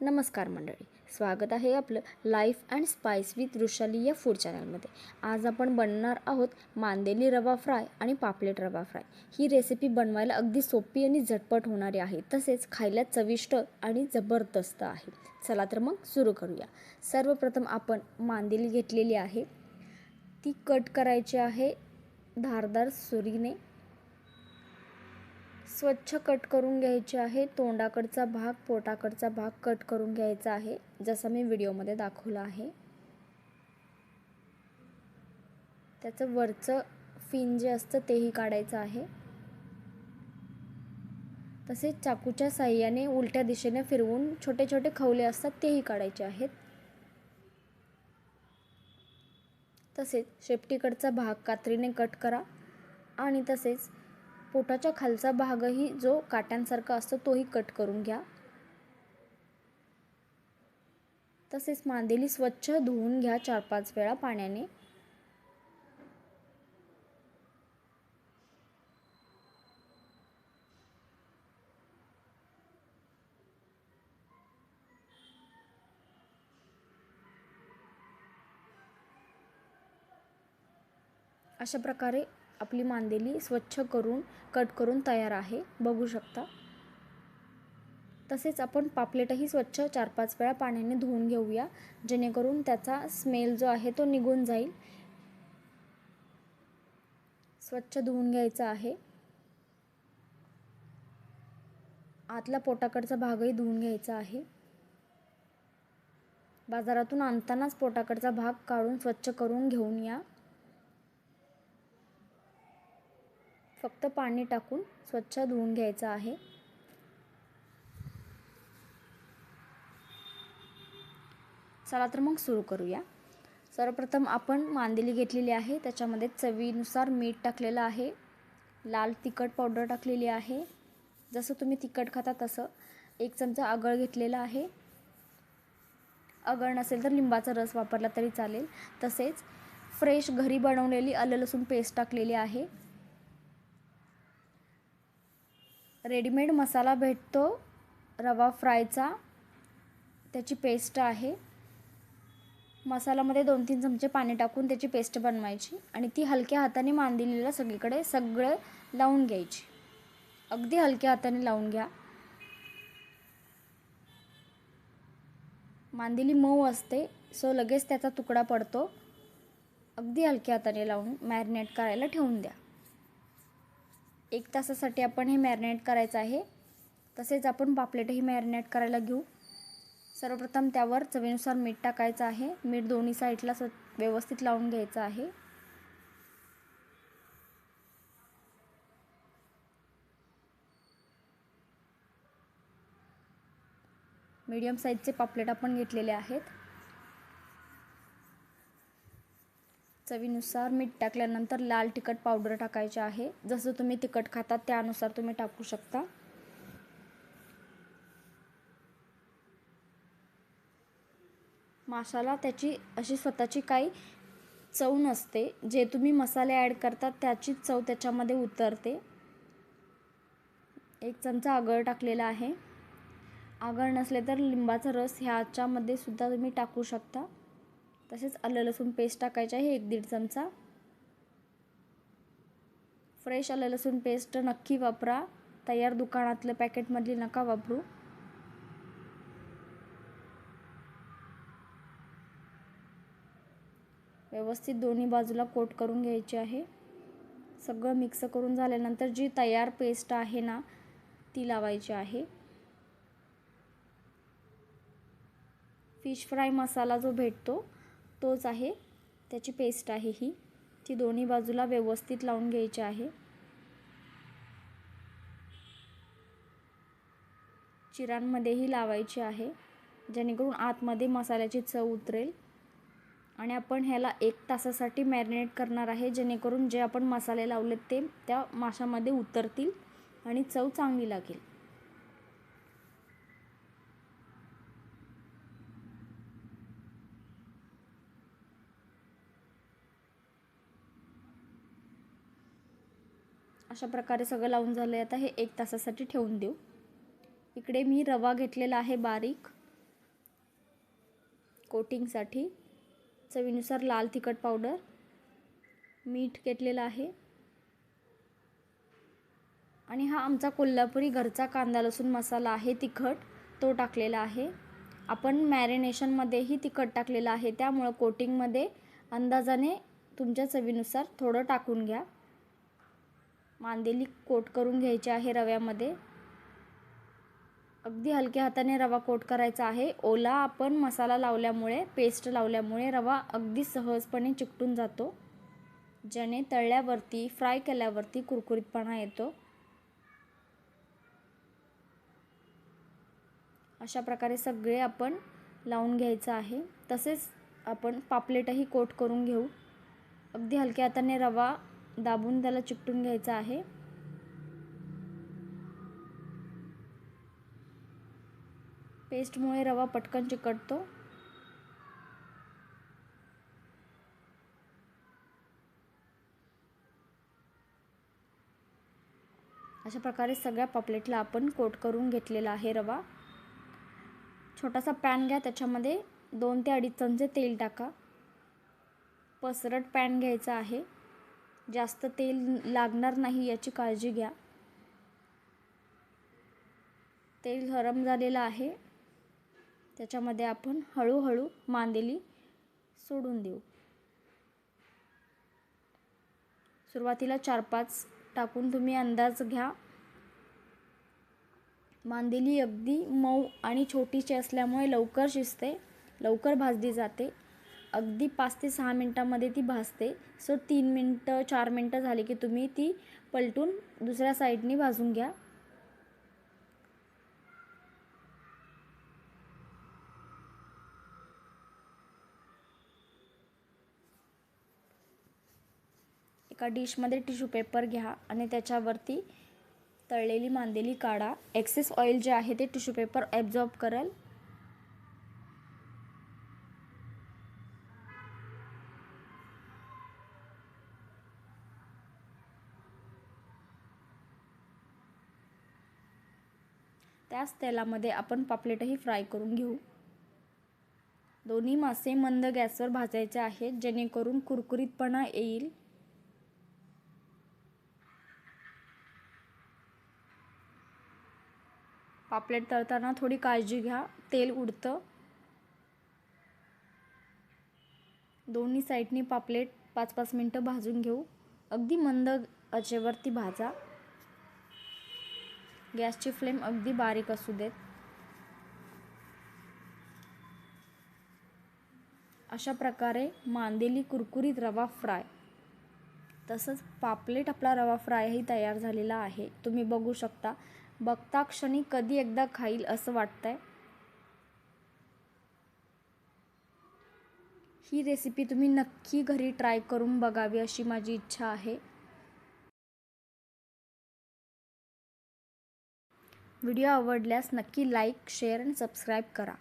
नमस्कार मंडळी स्वागत आहे आपलं life and spice with Vrushali या फूड चॅनलमध्ये आज आपण बनणार आहोत मांदेली रवा फ्राय आणि पापलेट रवा फ्राय ही रेसिपी बनवायला अगदी सोपी आणि झटपट होणारी आहे. तसेच खायला चविष्ट आणि जबरदस्त आहे. चला तर मग सुरू करूया. सर्वप्रथम आपण मांदेली घेतलेली आहे. ती कट करायची आहे धारदार सुरीने. स्वच्छ कट करून घ्यायचे आहे. तोंडाकडचा भाग पोटाकडचा भाग कट करून घ्यायचा आहे जसं मी व्हिडिओमध्ये दाखवलं आहे. त्याचं वरचं फिन जे असतं तेही काढायचं आहे. तसेच चाकूच्या साह्याने उलट्या दिशेने फिरवून छोटे छोटे खवले असतात तेही काढायचे आहेत. तसेच शेपटीकडचा भाग कात्रीने कट करा आणि तसेच पोटाच्या खालचा भागही जो काट्यांसारखा असतो तोही कट करून घ्या. तसेच मांदेली स्वच्छ धुवून घ्या चार पाच वेळा पाण्याने. अशा प्रकारे आपली मांदेली स्वच्छ करून कट करून तयार आहे. बघू शकता. तसेच आपण पापलेटही स्वच्छ चार पाच वेळा पाण्याने धुवून घेऊया. जेणेकरून त्याचा स्मेल जो आहे तो निघून जाईल. स्वच्छ धुवून घ्यायचा आहे. आतला पोटाकडचा भागही धुवून घ्यायचा आहे. बाजारातून आणतानाच पोटाकडचा भाग काढून स्वच्छ करून घेऊन या. फक्त पाणी टाकून स्वच्छ धुवून घ्यायचं आहे. चला तर मग सुरू करूया. सर्वप्रथम आपण मांदेली घेतलेली आहे. त्याच्यामध्ये चवीनुसार मीठ टाकलेलं आहे. लाल तिखट पावडर टाकलेली आहे. जसं तुम्ही तिखट खाता तसं एक चमचा आगळ घेतलेला आहे. आगळ नसेल तर लिंबाचा रस वापरला तरी चालेल. तसेच फ्रेश घरी बनवलेली आलं लसूण पेस्ट टाकलेली आहे. रेडीमेड मसाला भेटतो रवा फ्रायचा. त्याची पेस्ट आहे. मसाल्यामध्ये दोन तीन चमचे पाणी टाकून त्याची पेस्ट बनवायची आणि ती हलक्या हाताने मांदिलेला सगळीकडे सगळं लावून घ्यायची. अगदी हलक्या हाताने लावून घ्या. मांदिली मऊ असते सो लगेच त्याचा तुकडा पडतो. अगदी हलक्या हाताने लावून मॅरिनेट करायला ठेवून द्या. एक तासासाठी आपण हे मॅरिनेट करायचं आहे. तसेच आपण पापलेटही मॅरिनेट करायला घेऊ. सर्वप्रथम त्यावर चवीनुसार मीठ टाकायचं आहे. मीठ दोन्ही साईडला स व्यवस्थित लावून घ्यायचं आहे. मीडियम साईजचे पापलेट आपण घेतलेले आहेत. चवीनुसार मीठ टाकल्यानंतर लाल तिखट पावडर टाकायचे आहे. जसं तुम्ही तिखट खातात त्यानुसार तुम्ही टाकू शकता. माशाला त्याची अशी स्वतःची काही चव नसते. जे तुम्ही मसाले ॲड करतात त्याची चव त्याच्यामध्ये उतरते. एक चमचा आगळ टाकलेला आहे. आगळ नसले तर लिंबाचा रस ह्याच्यामध्ये सुद्धा तुम्ही टाकू शकता. तसेच आलं लसूण पेस्ट टाकायची आहे एक दीड चमचा. फ्रेश आलं लसूण पेस्ट नक्की वापरा. तयार दुकानातलं पॅकेटमधली नका वापरू. व्यवस्थित दोन्ही बाजूला कोट करून घ्यायची आहे. सगळं मिक्स करून झाल्यानंतर जी तयार पेस्ट आहे ना ती लावायची आहे. फिश फ्राय मसाला जो भेटतो तोच आहे. त्याची पेस्ट आहे ही. ती दोन्ही बाजूला व्यवस्थित लावून घ्यायची आहे. चिरांमध्येही लावायची आहे. जेणेकरून आतमध्ये मसाल्याची चव उतरेल. आणि आपण ह्याला एक तासासाठी मॅरिनेट करणार आहे. जेणेकरून जे आपण मसाले लावलेत ते त्या माशामध्ये उतरतील आणि चव चांगली लागेल. अशा प्रकारे सगळं लावून झालं आहे आता हे एक तासासाठी ठेवून देऊ. इकडे मी रवा घेतलेला आहे बारीक. कोटिंगसाठी. चवीनुसार लाल तिखट पावडर. मीठ घेतलेलं आहे. आणि हा आमचा कोल्हापुरी घरचा कांदा लसूण मसाला आहे तिखट. तो टाकलेला आहे. आपण मॅरिनेशनमध्येही तिखट टाकलेलं आहे. त्यामुळं कोटिंगमध्ये अंदाजाने तुमच्या चवीनुसार थोडं टाकून घ्या. मांदेली कोट करून घ्यायचे आहे रव्यामध्ये. अगदी हलक्या हाताने रवा कोट करायचा आहे. ओला आपण मसाला लावल्यामुळे पेस्ट लावल्यामुळे रवा अगदी सहजपणे चिकटून जातो. ज्याने तळल्यावरती फ्राय केल्यावरती कुरकुरीतपणा येतो. अशा प्रकारे सगळे आपण लावून घ्यायचं आहे. तसेच आपण पापलेटही कोट करून घेऊ. अगदी हलक्या हाताने रवा दाबून त्याला चिकटून घ्यायचं आहे. पेस्टमुळे रवा पटकन चिकटतो. अशा प्रकारे सगळ्या पापलेटला आपण कोट करून घेतलेला आहे रवा. छोटासा पॅन घ्या त्याच्यामध्ये दोन ते अडीच चमचे तेल टाका. पसरट पॅन घ्यायचा आहे. जास्त तेल लागणार नाही याची काळजी घ्या. तेल गरम झालेलं आहे. त्याच्यामध्ये आपण हळूहळू मांदेली सोडून देऊ. सुरुवातीला चार पाच टाकून तुम्ही अंदाज घ्या. मांदेली अगदी मऊ आणि छोटीशी असल्यामुळे लवकर शिजते लवकर भाजली जाते. अगदी पाच ते सहा मिनटामध्ये ती भाजते. सो तीन मिनटं चार मिनटं झाली की तुम्ही ती पलटून दुसऱ्या साईडनी भाजून घ्या. एका डिशमध्ये टिश्यू पेपर घ्या आणि त्याच्यावरती तळलेली मांदेली काढा. एक्सेस ऑइल जे आहे ते टिश्यू पेपर ॲब्झॉर्ब करेल. त्याच तेलामध्ये आपण पापलेटही फ्राय करून घेऊ. दोन्ही मासे मंद गॅसवर भाजायचे आहेत जेणेकरून कुरकुरीतपणा येईल. पापलेट तळताना थोडी काळजी घ्या तेल उडतं. दोन्ही साईडनी पापलेट पाच पाच मिनटं भाजून घेऊ. अगदी मंद आचेवरती भाजा. गॅसची फ्लेम अगदी बारीक असू देत. अशा प्रकारे मांदेली कुरकुरीत रवा फ्राय. तसंच पापलेट आपला रवा फ्रायही तयार झालेला आहे. तुम्ही बघू शकता. बघता क्षणी कधी एकदा खाईल असं वाटतंय. ही रेसिपी तुम्ही नक्की घरी ट्राय करून बघावी अशी माझी इच्छा आहे. व्हिडिओ आवडल्यास नक्की लाईक शेअर आणि सबस्क्राईब करा.